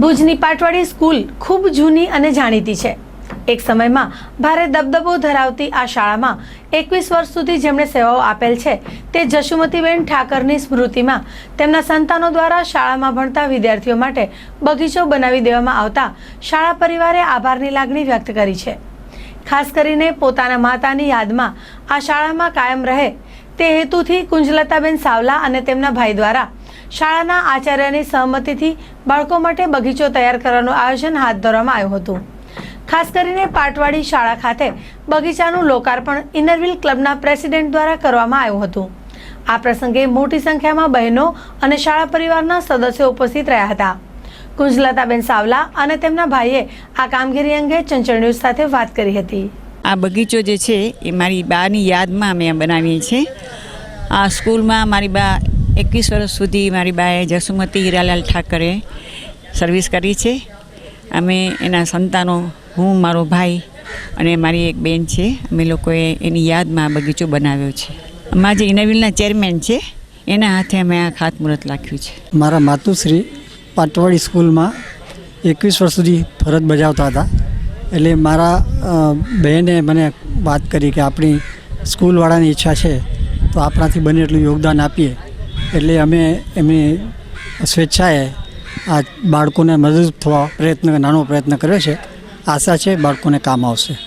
ભુજની પાટવાડી સ્કૂલ ખૂબ જૂની અને જાણીતી છે. એક સમયમાં ભારે દબદબો ધરાવતી આ શાળામાં એકવીસ વર્ષ સુધી જેમણે સેવાઓ આપેલ છે, તે જશુમતીબેન ઠાકરની સ્મૃતિમાં તેમના સંતાનો દ્વારા શાળામાં ભણતા વિદ્યાર્થીઓ માટે બગીચો બનાવી દેવામાં આવતા શાળા પરિવારે આભારની લાગણી વ્યક્ત કરી છે. ખાસ કરીને પોતાના માતાની યાદમાં આ શાળામાં કાયમ રહે તે હેતુથી કુંજલતાબેન સાવલા અને તેમના ભાઈ દ્વારા શાળાના આચાર્યની સહમતિથી બાળકો માટે બગીચો તૈયાર કરવાનું આયોજન હાથ ધરવામાં આવ્યું હતું. ખાસ કરીને પાટવાડી શાળા ખાતે બગીચાનું લોકાર્પણ ઇનરવિલ ક્લબના પ્રેસિડેન્ટ દ્વારા કરવામાં આવ્યું હતું. આ પ્રસંગે મોટી સંખ્યામાં બહેનો અને શાળા પરિવારના સદસ્યો ઉપસ્થિત રહ્યા હતા. કુંજલતાબેન સાવલા અને તેમના ભાઈએ આ કામગીરી અંગે ચંચળ ન્યૂઝ સાથે વાત કરી હતી. આ બગીચો જે છે, એ મારી બાની યાદમાં અમે બનાવીએ છીએ. આ સ્કૂલમાં મારી બા એકવીસ વર્ષ સુધી મારી બાએ જસુમતી હીરાલાલ ઠાકરે સર્વિસ કરી છે. અમે એના સંતાનો, હું, મારો ભાઈ અને મારી એક બેન છે. અમે લોકોએ એની યાદમાં બગીચો બનાવ્યો છે. અમારા જે ઇનવિલના ચેરમેન છે, એના હાથે અમે આ ખાતમુહૂર્ત નાખ્યું છે. મારા માતુશ્રી પાટવાડી સ્કૂલમાં એકવીસ વર્ષ સુધી ફરજ બજાવતા હતા. એટલે મારા બહેને મને વાત કરી કે આપણી સ્કૂલવાળાની ઈચ્છા છે તો આપણાથી બને એટલું યોગદાન આપીએ. એટલે અમે એમની સ્વેચ્છાએ આ બાળકોને મદદરૂપ થવા પ્રયત્ન, નાનો પ્રયત્ન કર્યો છે. આશા છે બાળકોને કામ આવશે.